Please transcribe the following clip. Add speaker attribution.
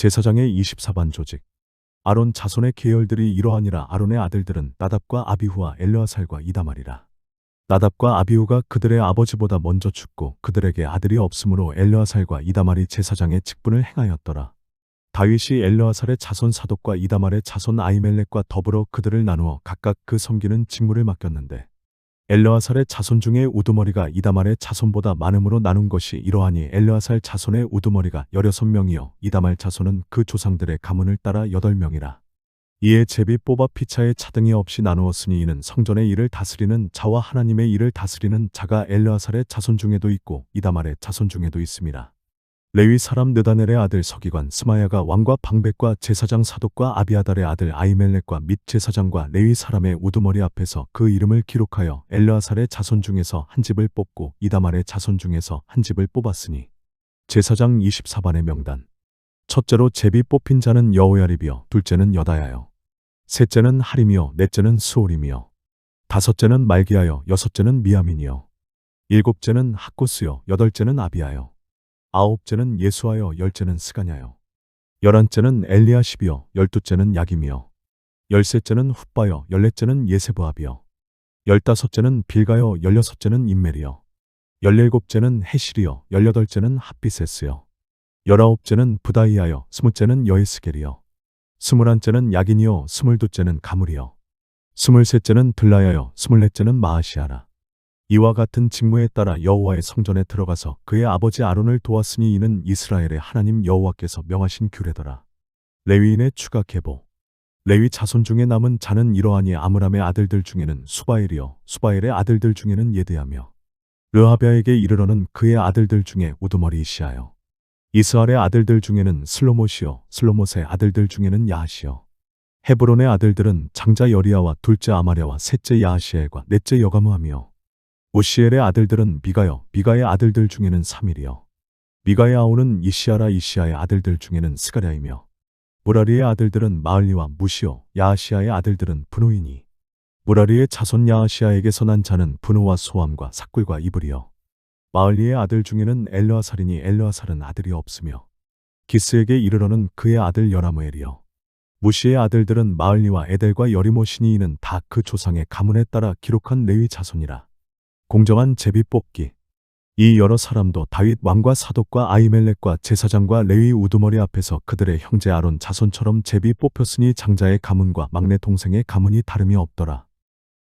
Speaker 1: 제사장의 24반 조직. 아론 자손의 계열들이 이러하니라 아론의 아들들은 나답과 아비후와 엘르아살과 이다말이라. 나답과 아비후가 그들의 아버지보다 먼저 죽고 그들에게 아들이 없으므로 엘르아살과 이다말이 제사장의 직분을 행하였더라. 다윗이 엘르아살의 자손 사독과 이다말의 자손 아이멜렉과 더불어 그들을 나누어 각각 그 섬기는 직무를 맡겼는데 엘르아살의 자손 중에 우두머리가 이다말의 자손보다 많음으로 나눈 것이 이러하니 엘르아살 자손의 우두머리가 16명이요 이다말 자손은 그 조상들의 가문을 따라 8명이라. 이에 제비 뽑아 피차에 차등이 없이 나누었으니 이는 성전의 일을 다스리는 자와 하나님의 일을 다스리는 자가 엘르아살의 자손 중에도 있고 이다말의 자손 중에도 있습니다. 레위 사람 느다넬의 아들 서기관 스마야가 왕과 방백과 제사장 사독과 아비아달의 아들 아이멜렉과 및 제사장과 레위 사람의 우두머리 앞에서 그 이름을 기록하여 엘르아살의 자손 중에서 한 집을 뽑고 이다말의 자손 중에서 한 집을 뽑았으니 제사장 24반의 명단. 첫째로 제비 뽑힌 자는 여호야립이요 둘째는 여다야요 셋째는 하림이요 넷째는 수올임이요 다섯째는 말기야요 여섯째는 미야민이요 일곱째는 학고스요 여덟째는 아비야요 아홉째는 예수하여 열째는 스가냐요. 열한째는 엘리아십이요. 열두째는 야김이요. 열셋째는 훗바요. 열넷째는 예세브압이요. 열다섯째는 빌가요. 열여섯째는 임멜이요. 열일곱째는 헤실이요. 열여덟째는 핫비세스요. 열아홉째는 부다이아요. 스무째는 여이스겔이요. 스물한째는 야긴이요. 스물두째는 가물이요. 스물셋째는 들라야요. 스물넷째는 마아시아라. 이와 같은 직무에 따라 여호와의 성전에 들어가서 그의 아버지 아론을 도왔으니 이는 이스라엘의 하나님 여호와께서 명하신 규례더라. 레위인의 추가 계보 레위 자손 중에 남은 자는 이러하니 아므람의 아들들 중에는 수바엘이요 수바엘의 아들들 중에는 예드야며 르하비아에게 이르러는 그의 아들들 중에 우두머리 이시하여 이스라엘의 아들들 중에는 슬로못이요 슬로못의 아들들 중에는 야하시요 헤브론의 아들들은 장자 여리야와 둘째 아마랴와 셋째 야하시엘과 넷째 여가무하며 오시엘의 아들들은 미가요, 미가의 아들들 중에는 사밀이요. 미가의 아우는 이시아라 이시아의 아들들 중에는 스가랴이며 무라리의 아들들은 마을리와 무시요, 야하시아의 아들들은 분호이니 무라리의 자손 야하시아에게서 난 자는 분호와 소함과 삭굴과 이불이요. 마을리의 아들 중에는 엘르아살이니 엘르아살은 아들이 없으며 기스에게 이르러는 그의 아들 여라무엘이요. 무시의 아들들은 마을리와 에델과 여리모시니 이는 다 그 조상의 가문에 따라 기록한 레위 자손이라. 공정한 제비 뽑기. 이 여러 사람도 다윗 왕과 사독과 아이멜렉과 제사장과 레위 우두머리 앞에서 그들의 형제 아론 자손처럼 제비 뽑혔으니 장자의 가문과 막내 동생의 가문이 다름이 없더라.